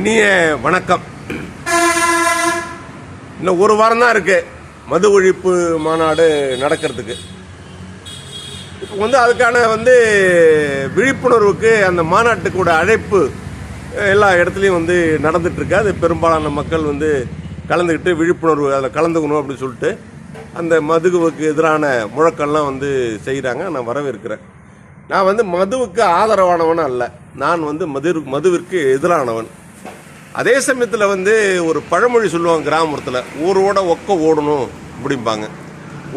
இனிய வணக்கம். இன்னும் ஒரு வாரம் தான் இருக்கு. மது ஒழிப்பு மாநாடு நடக்கிறதுக்கு. இப்போ வந்து அதுக்கான வந்து விழிப்புணர்வுக்கு அந்த மாநாட்டுக்கூட அழைப்பு எல்லா இடத்துலையும் வந்து நடந்துட்டு அது பெரும்பாலான மக்கள் வந்து கலந்துக்கிட்டு விழிப்புணர்வு அதில் கலந்துக்கணும் அப்படின்னு சொல்லிட்டு அந்த மதுவுக்கு எதிரான முழக்கம்லாம் வந்து செய்கிறாங்க நான் வரவேற்கிறேன். நான் வந்து மதுவுக்கு ஆதரவானவன் அல்ல. நான் வந்து மது மதுவிற்கு எதிரானவன். அதே சமயத்தில் வந்து ஒரு பழமொழி சொல்லுவாங்க கிராமத்தில் ஊரோட ஒக்க ஓடணும் அப்படிம்பாங்க.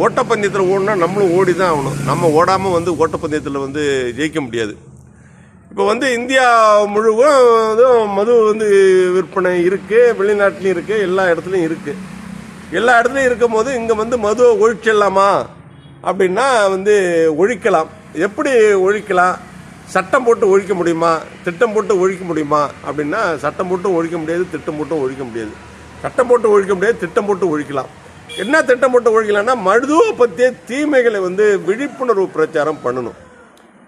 ஓட்டப்பந்தயத்தில் ஓடினா நம்மளும் ஓடி தான் ஆகணும். நம்ம ஓடாமல் வந்து ஓட்டப்பந்தயத்தில் வந்து ஜெயிக்க முடியாது. இப்போ வந்து இந்தியா முழுவதும் மது வந்து விற்பனை இருக்குது வெளிநாட்டிலையும் இருக்குது எல்லா இடத்துலையும் இருக்குது எல்லா இடத்துலையும் இருக்கும் போது இங்கே வந்து மதுவை ஒழிச்சிடலாமா? அப்படின்னா வந்து ஒழிக்கலாம். எப்படி ஒழிக்கலாம்? சட்டம் போட்டு ஒழிக்க முடியுமா? திட்டம் போட்டு ஒழிக்க முடியுமா? அப்படின்னா சட்டம் போட்டும் ஒழிக்க முடியாது திட்டம் போட்டும் ஒழிக்க முடியாது. சட்டம் போட்டு ஒழிக்க முடியாது திட்டம் போட்டு ஒழிக்கலாம். என்ன திட்டம் போட்டு ஒழிக்கலாம்னா மதுவை பற்றிய தீமைகளை வந்து விழிப்புணர்வு பிரச்சாரம் பண்ணணும்.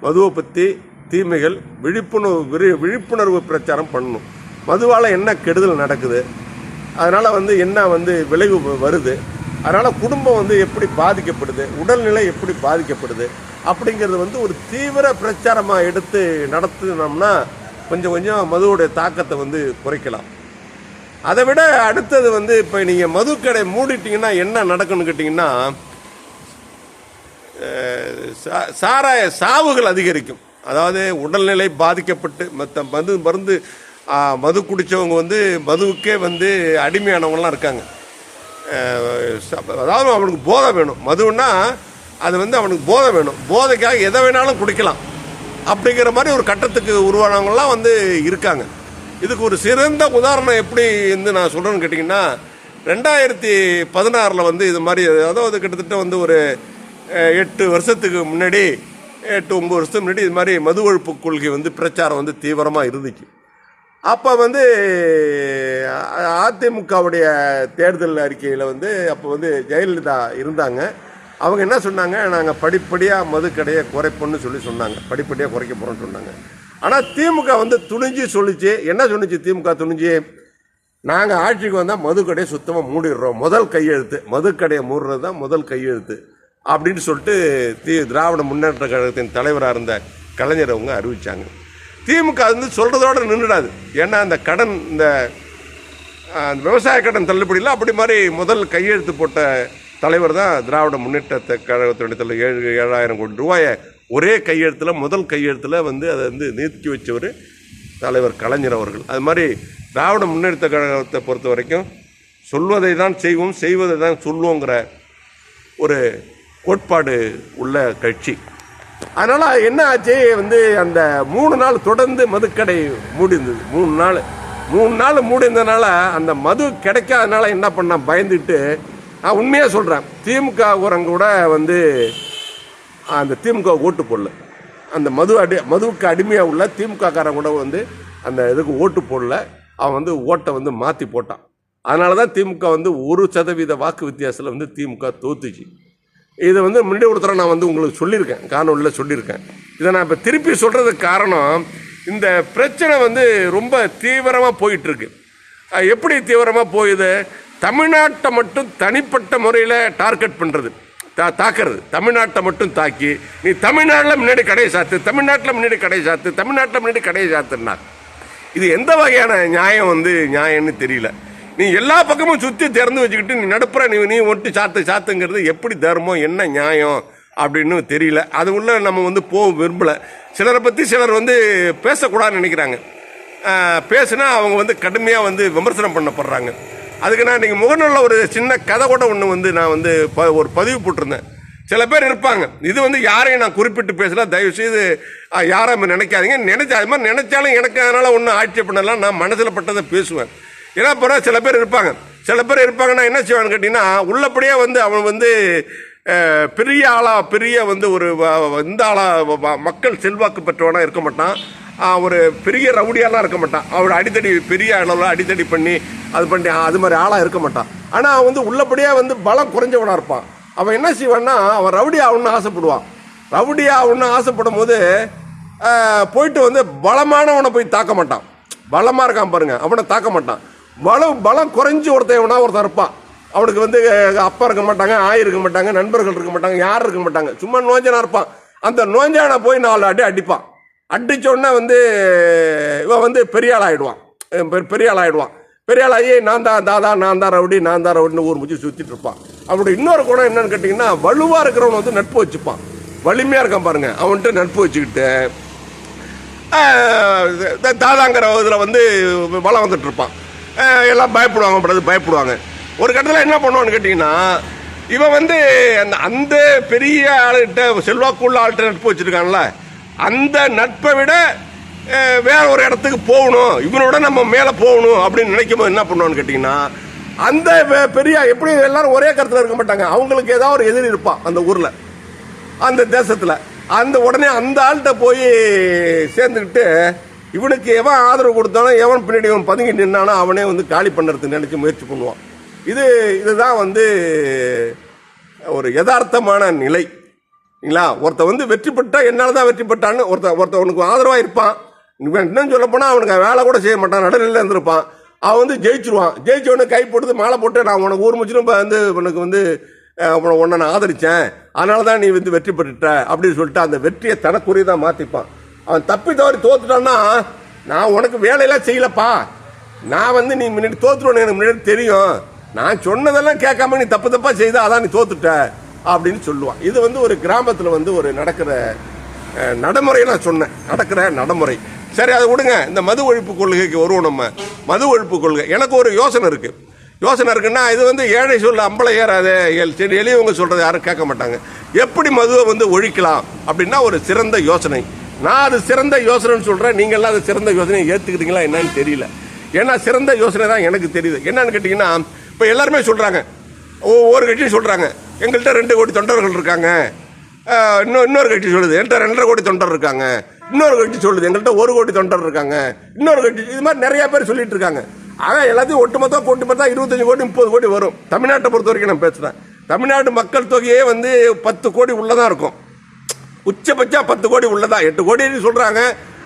மதுவை பற்றி தீமைகள் விழிப்புணர்வு விழிப்புணர்வு பிரச்சாரம் பண்ணணும். மதுவால் என்ன கெடுதல் நடக்குது? அதனால் வந்து என்ன வந்து விளைவு வருது? அதனால் குடும்பம் வந்து எப்படி பாதிக்கப்படுது? உடல்நிலை எப்படி பாதிக்கப்படுது? அப்படிங்கிறது வந்து ஒரு தீவிர பிரச்சாரமாக எடுத்து நடத்தினோம்னா கொஞ்சம் கொஞ்சம் மதுவுடைய தாக்கத்தை வந்து குறைக்கலாம். அதை விட அடுத்தது வந்து இப்போ நீங்கள் மதுக்கடை மூடிட்டீங்கன்னா என்ன நடக்கும்னு கேட்டிங்கன்னா சாராய சாவுகள் அதிகரிக்கும். அதாவது உடல்நிலை பாதிக்கப்பட்டு மற்ற மது மருந்து மது குடித்தவங்க வந்து மதுவுக்கே வந்து அடிமையானவங்களாம் இருக்காங்க. அதாவது அவனுக்கு போதை வேணும். மதுன்னா அது வந்து அவனுக்கு போதை வேணும். போதைக்காக எதை வேணாலும் குடிக்கலாம். அப்படிங்கிற மாதிரி ஒரு கட்டத்துக்கு உருவானவங்களாம் வந்து இருக்காங்க. இதுக்கு ஒரு சிறந்த உதாரணம் எப்படி வந்து நான் சொல்கிறேன்னு கேட்டிங்கன்னா ரெண்டாயிரத்தி பதினாறில் வந்து இது மாதிரி அதாவது கிட்டத்தட்ட வந்து ஒரு எட்டு வருஷத்துக்கு முன்னாடி எட்டு ஒம்பது வருஷத்துக்கு முன்னாடி இது மாதிரி மது ஒழிப்பு கொள்கை வந்து பிரச்சாரம் வந்து தீவிரமாக இருந்துச்சு. அப்போ வந்து அதிமுகவுடைய தேர்தல் அறிக்கையில் வந்து அப்போ வந்து ஜெயலலிதா இருந்தாங்க. அவங்க என்ன சொன்னாங்க? நாங்கள் படிப்படியாக மதுக்கடையை குறைப்போன்னு குறைப்போம்னு சொல்லி சொன்னாங்க. படிப்படியாக குறைக்க போகிறோம்னு சொன்னாங்க. ஆனால் திமுக வந்து துணிஞ்சு சொல்லிச்சு. என்ன சொன்னிச்சு திமுக துணிஞ்சு? நாங்கள் ஆட்சிக்கு வந்தால் மதுக்கடையை சுத்தமாக மூடிடுறோம். முதல் கையெழுத்து. மதுக்கடையை மூடுறது தான் முதல் கையெழுத்து அப்படின்னு சொல்லிட்டு தி திராவிட முன்னேற்ற கழகத்தின் தலைவராக இருந்த கலைஞர் அவங்க அறிவித்தாங்க திமுக வந்து சொல்கிறதோட நின்றுடாது ஏன்னா அந்த கடன் இந்த விவசாய கடன் தள்ளுபடியில் அப்படி மாதிரி முதல் கையெழுத்து போட்ட தலைவர் தான் திராவிட முன்னேற்ற கழகத்தினுடைய தலைவர் ஏழு ஏழாயிரம் கோடி ரூபாயை ஒரே கையெழுத்தில் முதல் கையெழுத்தில் வந்து அதை வந்து நீக்கி வச்சவர் தலைவர் கலைஞர் அவர்கள். அது மாதிரி திராவிட முன்னேற்ற கழகத்தை பொறுத்த வரைக்கும் சொல்வதை தான் செய்வோம் செய்வதை தான் சொல்லுவோங்கிற ஒரு கோட்பாடு உள்ள கட்சி. அதனால் என்ன ஆச்சு? வந்து அந்த மூணு நாள் தொடர்ந்து மதுக்கடை மூடி இருந்தது மூணு நாள். மூணு நாள் மூடிந்ததுனால அந்த மது கிடைக்காதனால என்ன பண்ணால் பயந்துட்டு நான் உண்மையாக சொல்கிறேன் திமுக ஊரங்க கூட வந்து அந்த திமுக ஓட்டு போடல. அந்த மது அடி மதுவுக்கு அடிமையாக உள்ள திமுகக்காரன் கூட வந்து அந்த இதுக்கு ஓட்டு போடல. அவன் வந்து ஓட்டை வந்து மாற்றி போட்டான். அதனால தான் திமுக வந்து ஒரு சதவீத வாக்கு வித்தியாசத்தில் வந்து திமுக தோத்துச்சு. இதை வந்து முன்னாடி ஒரு நான் வந்து உங்களுக்கு சொல்லியிருக்கேன். காணொலியில் சொல்லியிருக்கேன். இதை நான் இப்போ திருப்பி சொல்கிறதுக்கு காரணம் இந்த பிரச்சனை வந்து ரொம்ப தீவிரமாக போயிட்டுருக்கு எப்படி தீவிரமாக போகுது? தமிழ்நாட்டை மட்டும் தனிப்பட்ட முறையில் டார்கெட் பண்ணுறது தா தாக்குறது. தமிழ்நாட்டை மட்டும் தாக்கி நீ தமிழ்நாட்டில் முன்னாடி கடையை சாத்து தமிழ்நாட்டில் முன்னாடி கடையை சாத்து தமிழ்நாட்டில் முன்னாடி கடையை சாத்துனார் இது எந்த வகையான நியாயம் வந்து நியாயம்னு தெரியல. நீ எல்லா பக்கமும் சுற்றி திறந்து வச்சுக்கிட்டு நீ நடுப்புற நீ நீ ஒட்டு சாத்து சாத்துங்கிறது எப்படி தர்மம் என்ன நியாயம் அப்படின்னு தெரியல. அது உள்ள நம்ம வந்து போக விரும்பல. சிலரை பற்றி சிலர் வந்து பேசக்கூடாதுன்னு நினைக்கிறாங்க. பேசுனா அவங்க வந்து கடுமையாக வந்து விமர்சனம் பண்ணப்படுறாங்க. அதுக்கு நான் நீங்கள் முகநூலில் ஒரு சின்ன கதை கூட ஒன்று வந்து நான் வந்து ப ஒரு பதிவு போட்டிருந்தேன். சில பேர் இருப்பாங்க. இது வந்து யாரையும் நான் குறிப்பிட்டு பேசல. தயவுசெய்து யாரும் நினைக்காதீங்க. நினைச்சா அது மாதிரி நினைச்சாலும் எனக்கு அதனால் ஒன்றும் ஆட்சி பண்ணலாம் நான் மனசில் பட்டதை பேசுவேன். ஏன்னா போகிற சில பேர் இருப்பாங்க. சில பேர் இருப்பாங்கன்னா என்ன செய்வான்னு கேட்டிங்கன்னா உள்ளபடியே வந்து அவன் வந்து பெரிய ஆளாக பெரிய வந்து ஒரு இந்த ஆளாக மக்கள் செல்வாக்கு பெற்றவனாக இருக்க மாட்டான். ஒரு பெரிய ரவுடியாலாம் இருக்க மாட்டான். அவர் அடித்தடி பெரிய அளவில் அடித்தடி பண்ணி அது பண்ணி அது மாதிரி ஆளாக இருக்க மாட்டான். ஆனால் அவன் வந்து உள்ளபடியாக வந்து பலம் குறைஞ்சவனாக இருப்பான். அவன் என்ன செய்வான்னா அவன் ரவுடி ஆகணும்னு ஆசைப்படுவான். ரவுடி ஆகணும்னு ஆசைப்படும் போது போயிட்டு வந்து பலமானவனை போய் தாக்க மாட்டான். பலமாக இருக்கான் பாருங்க அவனை தாக்க மாட்டான். பலம் பலம் குறைஞ்சி ஒருத்தன் எவனா ஒருத்தன் இருப்பான். அவனுக்கு வந்து அப்பா இருக்க மாட்டாங்க ஆய் இருக்க மாட்டாங்க நண்பர்கள் இருக்க மாட்டாங்க யார் இருக்க மாட்டாங்க. சும்மா நோஞ்சனா இருப்பான். அந்த நோஞ்சானை போய் நாலு அடி அடிப்பான். அடிச்ச உடனே வந்து இவன் வந்து பெரிய ஆள் பெ- பெரிய ஆள் ஆகிடுவான் பெரிய ஆள் ஆகி நான் தான் தாதா நான் தான் ரவுடி நான் தான் ரவுடின்னு ஊர் முடிச்சு சுற்றிட்டு இருப்பான். அவனுடைய இன்னொரு குணம் என்னன்னு கேட்டிங்கன்னா வலுவாக இருக்கிறவன் வந்து நட்பு வச்சுப்பான். வலிமையாக இருக்கான் பாருங்க. அவன்கிட்ட நட்பு வச்சுக்கிட்டு தாதாங்கிற இதில் வந்து வளம் வந்துட்டு இருப்பான். எல்லாம் பயப்படுவாங்க படாது பயப்படுவாங்க. ஒரு கட்டத்தில் என்ன பண்ணுவான்னு கேட்டிங்கன்னா இவன் வந்து அந்த அந்த பெரிய ஆளுகிட்ட செல்வாக்குள்ள ஆள்கிட்ட நட்பு வச்சுருக்கான்ல அந்த நட்பை விட வேற ஒரு இடத்துக்கு போகணும். இவனோட நம்ம மேலே போகணும் அப்படின்னு நினைக்கும் போது என்ன பண்ணுவோன்னு கேட்டிங்கன்னா அந்த பெரிய எப்படி எல்லாரும் ஒரே கருத்தில் இருக்க மாட்டாங்க. அவங்களுக்கு ஏதாவது ஒரு எதிரி இருப்பான் அந்த ஊரில். அந்த தேசத்தில். அந்த உடனே அந்த ஆள்கிட்ட போய் சேர்ந்துக்கிட்டு இவனுக்கு எவன் ஆதரவு கொடுத்தானோ எவன் பின்னாடி இவன் பதுங்கி நின்னானோ அவனே வந்து காலி பண்ணுறதுக்கு நினச்சி முயற்சி பண்ணுவான். இது இதுதான் வந்து ஒரு யதார்த்தமான நிலை. இல்லைங்களா? ஒருத்தன் வந்து வெற்றி பெற்றா என்னால் தான் வெற்றி பெற்றான்னு ஒருத்தன் ஒருத்தன் உனக்கு ஆதரவாக இருப்பான். இன்னும் சொல்ல போனால் அவனுக்கு வேலை கூட செய்ய மாட்டான் நடுநிலையில் இருந்திருப்பான். அவன் வந்து ஜெயிச்சிருவான். ஜெயிச்சவனு கை போட்டு மாலை போட்டு நான் உனக்கு ஊர் முச்சிலும் இப்போ வந்து உனக்கு வந்து உன்னை உன்னை நான் ஆதரித்தேன் அதனால தான் நீ வந்து வெற்றி பெற்றுட்ட அப்படின்னு சொல்லிட்டு அந்த வெற்றியை தனக்குரியதாக மாற்றிப்பான் அவன் தப்பி தவறி தோத்துட்டான்னா நான் உனக்கு வேலையெல்லாம் செய்யலப்பா. நான் வந்து நீ முன்னாடி தோத்துருவேன்னு எனக்கு முன்னாடி தெரியும். நான் சொன்னதெல்லாம் கேட்காம நீ தப்பு தப்பாக செய்த அதான் நீ தோத்துட்ட. அப்படின்னு சொல்லுவான் இது வந்து ஒரு கிராமத்தில் வந்து ஒரு நடக்கிற நடைமுறையை நான் சொன்னேன். நடக்கிற நடைமுறை. சரி அதை விடுங்க. இந்த மது ஒழிப்பு கொள்கைக்கு வருவோம் நம்ம. மது ஒழிப்பு கொள்கை. எனக்கு ஒரு யோசனை இருக்கு. யோசனை இருக்குன்னா இது வந்து ஏழை சொல்ல அம்பளை ஏறாது. சரி எளியவங்க சொல்றது யாரும் கேட்க மாட்டாங்க. எப்படி மதுவை வந்து ஒழிக்கலாம் அப்படின்னா ஒரு சிறந்த யோசனை. நான் அது சிறந்த யோசனைன்னு சொல்கிறேன் நீங்கள்லாம் அது சிறந்த யோசனையை ஏற்றுக்கிட்டீங்களா என்னன்னு தெரியல. ஏன்னா சிறந்த யோசனை தான் எனக்கு தெரியுது. என்னன்னு கேட்டிங்கன்னா இப்போ எல்லாருமே சொல்கிறாங்க ஒவ்வொரு கட்சியும் சொல்கிறாங்க எங்கள்கிட்ட ரெண்டு கோடி தொண்டர்கள் இருக்காங்க. இன்னும் இன்னொரு கட்சி சொல்லுது. என்கிட்ட ரெண்டரை கோடி தொண்டர் இருக்காங்க. இன்னொரு கட்சி சொல்லுது. எங்கள்கிட்ட ஒரு கோடி தொண்டர் இருக்காங்க. இன்னொரு கட்சி இது மாதிரி நிறைய பேர் சொல்லிட்டு இருக்காங்க. ஆனால் எல்லாத்தையும் ஒட்டுமொத்தம் கூட்டி பார்த்தா இருபத்தஞ்சு கோடி முப்பது கோடி வரும். தமிழ்நாட்டை பொறுத்த வரைக்கும் நான் பேசுகிறேன் தமிழ்நாட்டு மக்கள் தொகையே வந்து பத்து கோடி உள்ளதான் இருக்கும். உச்சபட்சம் பத்து கோடி உள்ளதா? எட்டு கோடின்னு சொல்கிறாங்க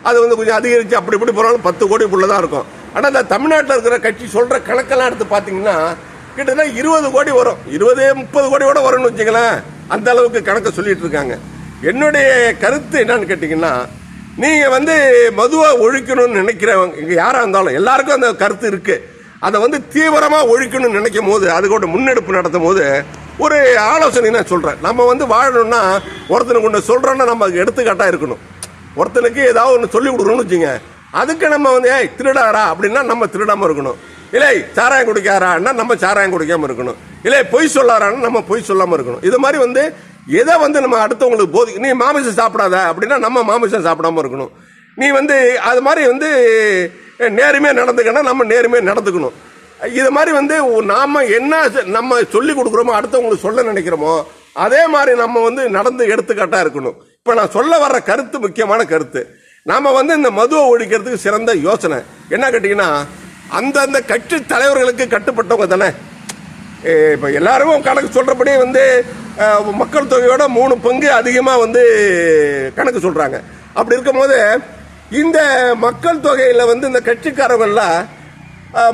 அது வந்து கொஞ்சம் அதிகரித்து அப்படி இப்படி போனாலும் பத்து கோடி உள்ளதாக இருக்கும். ஆனால் இந்த தமிழ்நாட்டில் இருக்கிற கட்சி சொல்கிற கணக்கெல்லாம் எடுத்து பார்த்தீங்கன்னா கிட்டத்தட்ட இருபது கோடி வரும். இருபது முப்பது கோடியோட வரும்னு வச்சுங்களேன் அந்த அளவுக்கு கணக்கை சொல்லிட்டு இருக்காங்க. என்னுடைய கருத்து என்னன்னு கேட்டிங்கன்னா நீங்கள் வந்து மதுவை ஒழிக்கணும்னு நினைக்கிறவங்க இங்கே யாராக இருந்தாலும் எல்லாருக்கும் அந்த கருத்து இருக்குது அதை வந்து தீவிரமாக ஒழிக்கணும்னு நினைக்கும் போது அதுக்கோட முன்னெடுப்பு நடத்தும் போது ஒரு ஆலோசனை நான் சொல்கிறேன் நம்ம வந்து வாழணும்னா ஒருத்தனுக்கு ஒன்று சொல்கிறோன்னா நம்ம அதுக்கு இருக்கணும். ஒருத்தனுக்கு ஏதாவது ஒன்று சொல்லி கொடுக்கணும்னு வச்சுங்க அதுக்கு நம்ம வந்து ஏய் திருடாரா அப்படின்னா நம்ம திருடாமல் இருக்கணும். இல்லை சாராயம் குடிக்காரான்னா நம்ம சாராயம் குடிக்காமல் இருக்கணும். இல்லை பொய் சொல்லாரான்னா நம்ம பொய் சொல்லாமல் இருக்கணும். இது மாதிரி வந்து எதை வந்து நம்ம அடுத்தவங்களுக்கு போதி நீ மாமிசம் சாப்பிடாத அப்படின்னா நம்ம மாமிசம் சாப்பிடாம இருக்கணும். நீ வந்து அது மாதிரி வந்து நேர்மையாக நடந்துக்கணும் நம்ம நேர்மையாக நடந்துக்கணும். இது மாதிரி வந்து நாம் என்ன செ- நம்ம சொல்லி கொடுக்குறோமோ அடுத்தவங்களுக்கு சொல்ல நினைக்கிறோமோ அதே மாதிரி நம்ம வந்து நடந்து எடுத்துக்காட்டாக இருக்கணும். இப்போ நான் சொல்ல வர்ற கருத்து முக்கியமான கருத்து. நாம் வந்து இந்த மதுவை ஒழிக்கிறதுக்கு சிறந்த யோசனை. என்ன கேட்டிங்கன்னா அந்தந்த கட்சி தலைவர்களுக்கு கட்டுப்பட்டவங்க தானே? இப்போ எல்லாரும் கணக்கு சொல்கிறபடி வந்து மக்கள் தொகையோட மூணு பங்கு அதிகமாக வந்து கணக்கு சொல்கிறாங்க அப்படி இருக்கும்போது இந்த மக்கள் தொகையில் வந்து இந்த கட்சிக்காரங்கள்லாம்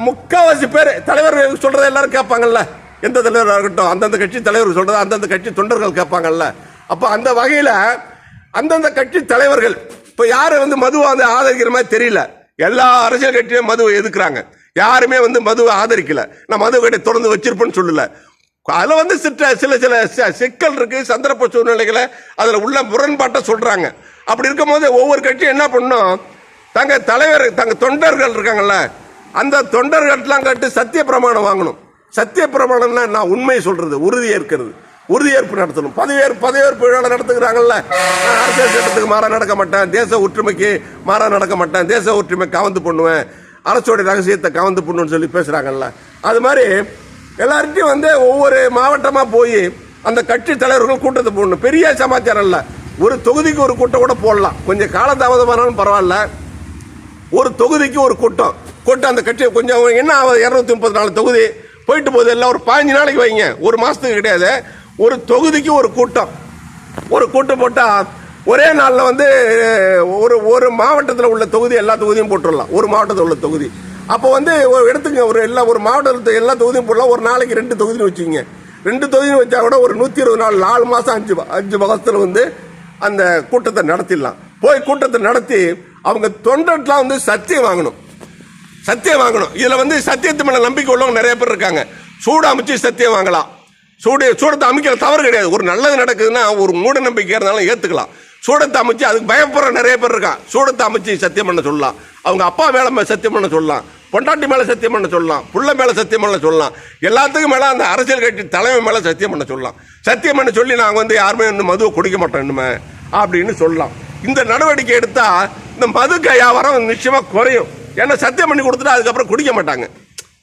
முக்கால்வாசி பேர் தலைவர் சொல்கிறத எல்லாரும் கேட்பாங்கல்ல? எந்த தலைவராக இருக்கட்டும் அந்தந்த கட்சி தலைவர் சொல்கிறத அந்தந்த கட்சி தொண்டர்கள் கேட்பாங்கல்ல? அப்போ அந்த வகையில் அந்தந்த கட்சி தலைவர்கள் இப்போ யார் வந்து மதுவை வந்து ஆதரிக்கிற மாதிரி தெரியல. எல்லா அரசியல் கட்சியும் மதுவை எதுக்குறாங்க? யாருமே வந்து மதுவை ஆதரிக்கல. நான் மது கடை தொடர்ந்து வச்சிருப்பேன்னு சொல்லல. அதில் வந்து சிற்ற சில சில ச- சிக்கல் இருக்கு சந்தர்ப்ப சூழ்நிலைகளை அதில் உள்ள முரண்பாட்டை சொல்றாங்க. அப்படி இருக்கும்போது ஒவ்வொரு கட்சியும் என்ன பண்ணும்? தங்க தலைவர் தங்க தொண்டர்கள் இருக்காங்கல்ல அந்த தொண்டர்கள்லாம் கட்டு சத்திய பிரமாணம் வாங்கணும். சத்திய பிரமாணம்னா நான் உண்மை சொல்றது உறுதியேற்கிறது உறுதியேற்பு நடத்தணும். பதவியேற்பு பதவியேற்பு விழா நடத்துகிறாங்கல்ல. அரசியல் சட்டத்துக்கு மாறாக நடக்க மாட்டேன். தேச ஒற்றுமைக்கு மாறாக நடக்க மாட்டேன். தேச ஒற்றுமை கவந்து பண்ணுவேன். அரசோடைய ரகசியத்தை கவந்து பண்ணுன்னு சொல்லி பேசுகிறாங்கல்ல அது மாதிரி எல்லார்ட்டையும் வந்து ஒவ்வொரு மாவட்டமாக போய் அந்த கட்சி தலைவர்கள் கூட்டத்தை போடணும். பெரிய சமாச்சாரம் இல்லை. ஒரு தொகுதிக்கு ஒரு கூட்டம் கூட போடலாம். கொஞ்சம் காலதாமதமானாலும் பரவாயில்ல. ஒரு தொகுதிக்கு ஒரு கூட்டம். கூட்டம் அந்த கட்சி கொஞ்சம் என்ன இரநூத்தி முப்பத்தி நாலு தொகுதி. போயிட்டு போகுது. எல்லாம் ஒரு பதினஞ்சு நாளைக்கு வைங்க. ஒரு மாதத்துக்கு கிடையாது. ஒரு தொகுதிக்கு ஒரு கூட்டம். ஒரு கூட்டம் போட்டால் ஒரே நாளில் வந்து ஒரு ஒரு மாவட்டத்தில் உள்ள தொகுதி எல்லா தொகுதியும் போட்டுடலாம் ஒரு மாவட்டத்தில் உள்ள தொகுதி. அப்போ வந்து ஒரு எடுத்துங்க ஒரு எல்லா ஒரு மாவட்டத்தில் எல்லா தொகுதியும் போடலாம். ஒரு நாளைக்கு ரெண்டு தொகுதின்னு வச்சுக்கோங்க. ரெண்டு தொகுதியும் வச்சா கூட ஒரு நூற்றி இருபது நாள் நாலு மாதம் அஞ்சு அஞ்சு மாதத்தில் வந்து அந்த கூட்டத்தை நடத்திடலாம். போய் கூட்டத்தை நடத்தி அவங்க தொண்டர்லாம் வந்து சத்தியம் வாங்கணும். சத்தியம் வாங்கணும். இதில் வந்து சத்தியத்து மேலே நம்பிக்கை உள்ளவங்க நிறைய பேர் இருக்காங்க. சூடாமிச்சு சத்தியம் வாங்கலாம். சூடு சூடத்தை அமைக்கிற தவறு கிடையாது. ஒரு நல்லது நடக்குதுன்னா ஒரு மூட நம்பிக்கை இருந்தாலும் ஏற்றுக்கலாம் சூடத்தை அமைச்சு அதுக்கு பயப்படுற நிறைய பேர் இருக்கான் சூடத்தை அமைச்சு சத்தியம் பண்ண சொல்லலாம். அவங்க அப்பா மேலே மேலே சத்தியம் பண்ண சொல்லலாம். பொண்டாட்டி மேலே சத்தியம் பண்ண சொல்லலாம். புள்ள மேலே சத்தியம் பண்ண சொல்லலாம். எல்லாத்துக்கும் மேலே அந்த அரசியல் கட்சி தலைமை மேலே சத்தியம் பண்ண சொல்லலாம். சத்தியம் பண்ண சொல்லி நாங்கள் வந்து யாருமே வந்து மதுவை குடிக்க மாட்டோம் இன்னுமே அப்படின்னு சொல்லலாம். இந்த நடவடிக்கை எடுத்தால் இந்த மது வியாபாரம் நிச்சயமாக குறையும். ஏன்னா சத்தியம் பண்ணி கொடுத்துட்டா அதுக்கப்புறம் குடிக்க மாட்டாங்க.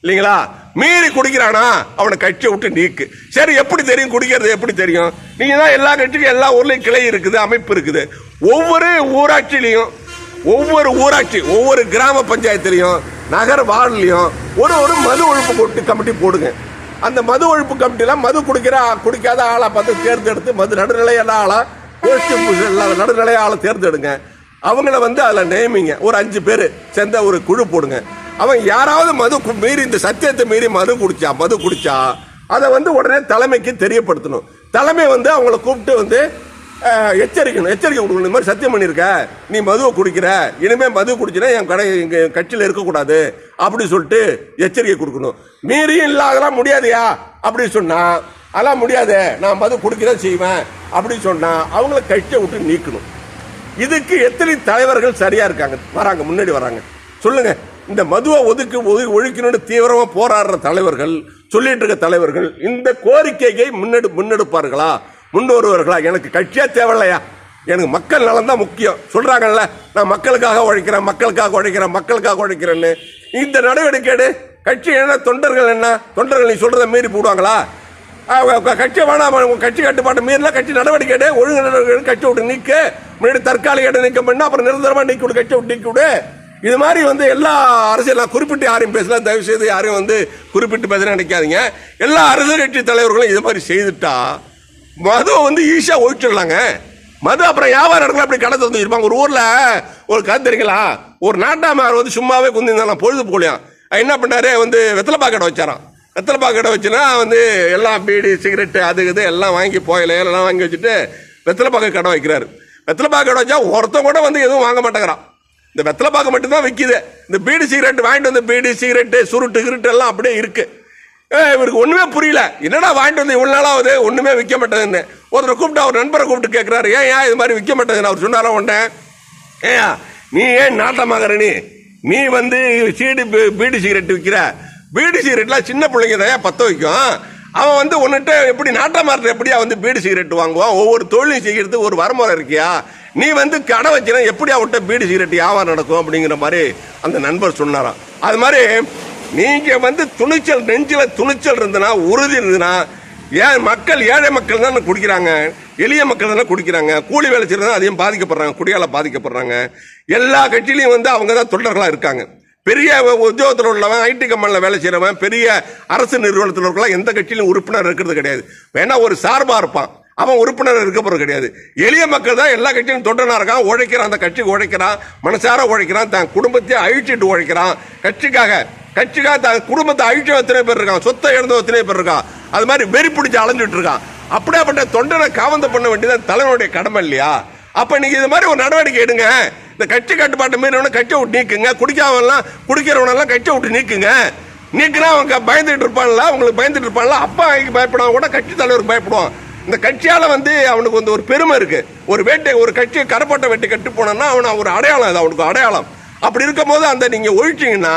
இல்லைங்களா? மீறி குடிக்கிறானா? அவனை கட்சியை விட்டு நீக்கு. சரி எப்படி தெரியும்? குடிக்கிறது எப்படி தெரியும்? நீங்கள் தான் எல்லா கட்சிக்கும் எல்லா ஊர்லேயும் கிளை இருக்குது அமைப்பு இருக்குது. ஒவ்வொரு ஊராட்சியிலையும் ஒவ்வொரு ஊராட்சி ஒவ்வொரு கிராம பஞ்சாயத்துலேயும் நகர வார்டுலையும் ஒரு ஒரு மது ஒழிப்பு கொட்டு கமிட்டி போடுங்க. அந்த மது ஒழிப்பு கமிட்டிலாம் மது குடிக்கிற குடிக்காத ஆளாக பார்த்து தேர்ந்தெடுத்து மது நடுநிலையான ஆளாக கோஷ்டி இல்லாத ஆளை தேர்ந்தெடுங்க. அவங்கள வந்து அதில் நேமிங்க ஒரு அஞ்சு பேர் சேர்ந்த ஒரு குழு போடுங்க. அவன் யாராவது மது கு- மீறி இந்த சத்தியத்தை மீறி மது குடிச்சா மது குடிச்சா அதை வந்து உடனே தலைமைக்கு தெரியப்படுத்தணும். தலைமை வந்து அவங்கள கூப்பிட்டு வந்து எச்சரிக்கணும் எச்சரிக்கை கொடுக்கணும். இந்த மாதிரி சத்தியம் பண்ணியிருக்க நீ மதுவை குடிக்கிற. இனிமேல் மது குடிச்சினா என் கடை எங்க கட்சியில் இருக்கக்கூடாது. அப்படி சொல்லிட்டு எச்சரிக்கை கொடுக்கணும். மீறியும் இல்ல அதெல்லாம் முடியாதுயா? அப்படி சொன்னா அதெல்லாம் முடியாது. நான் மது குடிக்கதான் செய்வேன். அப்படி சொன்னால் அவங்கள கட்சியை விட்டு நீக்கணும். இதுக்கு எத்தனை தலைவர்கள் சரியாக இருக்காங்க? வராங்க முன்னாடி வராங்க. சொல்லுங்கள் இந்த மதுவை ஒதுக்கு ஒது- ஒழிக்கணும்னு தீவிரமாக போராடுற தலைவர்கள் சொல்லிட்டு இருக்க தலைவர்கள் இந்த கோரிக்கையை முன்னெடு முன்னெடுப்பார்களா? முன்னோருவார்களா? எனக்கு கட்சியாக தேவையில்லையா? எனக்கு மக்கள் நலன் தான் முக்கியம். சொல்கிறாங்கல்ல நான் மக்களுக்காக உழைக்கிறேன் மக்களுக்காக உழைக்கிறேன் மக்களுக்காக உழைக்கிறேன்னு. இந்த நடவடிக்கை எடு. கட்சி என்ன தொண்டர்கள் என்ன? தொண்டர்கள் நீ சொல்கிறத மீறி போடுவாங்களா? கட்சி வேணாம் உங்கள் கட்சி கட்டுப்பாட்டு மீறினா கட்சி நடவடிக்கை எடு. ஒழுங்கு நடவடிக்கை கட்சி விட்டு நீக்க. முன்னாடி தற்காலிக இடம் நிற்க பண்ணா அப்புறம் நிரந்தரமாக நீக்கி விடு கட்சி விட்டு நீக்கி விடு. இது மாதிரி வந்து எல்லா அரசியல் நான் குறிப்பிட்டு யாரையும் பேசலாம் தயவு செய்து யாரையும் வந்து குறிப்பிட்டு பேச நினைக்காதீங்க. எல்லா அரசியல் கட்சி தலைவர்களும் இது மாதிரி செய்துட்டா மதுவை வந்து ஈஸியாக ஒழிச்சிடலாங்க. மது அப்புறம் வியாபாரம் இடத்துல அப்படி கடை திறந்து இருப்பாங்க ஒரு ஊரில் ஒரு கதை தெரியுங்களா? ஒரு நாட்டாமார் வந்து சும்மாவே குந்திருந்தாலும் பொழுது போலியாம் என்ன பண்ணாரு? வந்து வெத்தலைப்பா கடை வச்சாராம். வெத்தலைப்பா கடை வச்சுன்னா வந்து எல்லாம் பீடி சிகரெட்டு அது இது எல்லாம் வாங்கி போயில எல்லாம் வாங்கி வச்சுட்டு வெத்தலைப்பாக்கு கடை வைக்கிறாரு. வெத்தலைப்பா கடை வச்சா ஒருத்தன் கூட வந்து எதுவும் வாங்க மாட்டேங்கிறான். இந்த வெத்தலை பாக்கு மட்டும்தான் விற்கிது இந்த பீடி சிகரெட் வாங்கிட்டு வந்து பீடி சிகரெட்டு சுருட்டு கிருட்டு எல்லாம் அப்படியே இருக்கு. இவருக்கு ஒண்ணுமே புரியல. என்னடா வாங்கிட்டு வந்து இவ்வளோ நாளாவது ஒண்ணுமே விற்க மாட்டேங்குன்னு ஒருத்தர் கூப்பிட்டு அவர் நண்பரை கூப்பிட்டு கேட்கிறாரு ஏன் ஏன் இது மாதிரி விற்க மாட்டேதுன்னு அவர் சொன்னாரா உடனே ஏன் நீ ஏன் நாட்டமாகறனி நீ? நீ வந்து சீடி பீ- பீடி சிகரெட் விற்கிற பீடி சிகரெட்லாம் சின்ன பிள்ளைங்க தான் பத்த வைக்கும். அவன் வந்து உன்னிட்ட எப்படி நாட்டமார்ட்ட எப்படியா வந்து பீடி சிகரெட் வாங்குவான் ஒவ்வொரு தொழிலும் செய்கிறது ஒரு வரமுறை இருக்கியா? நீ வந்து கடை வச்சுனா எப்படி விட்ட பீடி சிகரெட் வியாபாரம் நடக்கும் அப்படிங்கிற மாதிரி அந்த நண்பர் சொன்னாராம். அது மாதிரி நீங்கள் வந்து துணிச்சல் நெஞ்சில் துணிச்சல் இருந்தனா உறுதி இருந்ததுன்னா ஏன் மக்கள் ஏழை மக்கள் தானே குடிக்கிறாங்க? எளிய மக்கள் தானே குடிக்கிறாங்க? கூலி வேலை செய்யறது அதிகம் பாதிக்கப்படுறாங்க குடியால் பாதிக்கப்படுறாங்க. எல்லா கட்சியிலையும் வந்து அவங்க தான் தொண்டர்களாக இருக்காங்க. பெரிய உத்தியோகத்தில் உள்ளவன் ஐடி கம்பெனியில் வேலை செய்கிறவன் பெரிய அரசு நிறுவனத்தில் இருக்கலாம் எந்த கட்சியிலும் உறுப்பினர் இருக்கிறது கிடையாது. வேணா ஒரு சார்பாக இருப்பான். அவன் உறுப்பினர் இருக்க போகிறது கிடையாது. எளிய மக்கள் தான் எல்லா கட்சியும் தொண்டனாக இருக்கான் உழைக்கிறான் அந்த கட்சிக்கு உழைக்கிறான் மனசார உழைக்கிறான் தன் குடும்பத்தையே அழிச்சிட்டு உழைக்கிறான். கட்சிக்காக கட்சிக்காக தன் குடும்பத்தை அழிச்ச எத்தனை பேர் இருக்கான்? சொத்தை இழந்த எத்தனை பேர் இருக்கான்? அது மாதிரி வெறி பிடிச்சி அலைஞ்சிட்டு இருக்கான். அப்படியாப்பட்ட தொண்டனை காவந்த பண்ண வேண்டியது தலைவனுடைய கடமை இல்லையா? அப்போ நீங்கள் இது மாதிரி ஒரு நடவடிக்கை எடுங்க. இந்த கட்சி கட்டுப்பாட்டு மீறவன கட்சியை விட்டு நீக்குங்க. குடிக்காமலாம் குடிக்கிறவனெல்லாம் கட்சியை விட்டு நீக்குங்க. நீக்குனா அவங்க பயந்துட்டு இருப்பான்ல அவங்களுக்கு பயந்துட்டு இருப்பான்ல அப்பா அவங்க பயப்படாம கூட கட்சி தலைவருக்கு பயப்படுவான். இந்த கட்சியால் வந்து அவனுக்கு வந்து ஒரு பெருமை இருக்கு. ஒரு வேட்டை ஒரு கட்சியை கரப்பட்ட வேட்டை கட்டு போனான்னா அவனை ஒரு அடையாளம் அது அவனுக்கு அடையாளம். அப்படி இருக்கும்போது அந்த நீங்கள் ஒழிச்சிங்கன்னா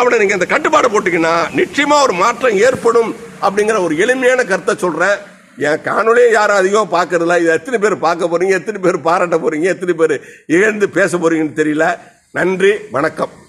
அவனை நீங்கள் அந்த கட்டுப்பாடு போட்டிங்கன்னா நிச்சயமாக ஒரு மாற்றம் ஏற்படும் அப்படிங்கிற ஒரு எளிமையான கருத்தை சொல்கிறேன் என் காணொலியை யாரும் அதிகமாக பார்க்கறதில்ல. இதை எத்தனை பேர் பார்க்க போகிறீங்க எத்தனை பேர் பாராட்ட போகிறீங்க எத்தனை பேர் இழந்து பேச போகிறீங்கன்னு தெரியல. நன்றி வணக்கம்.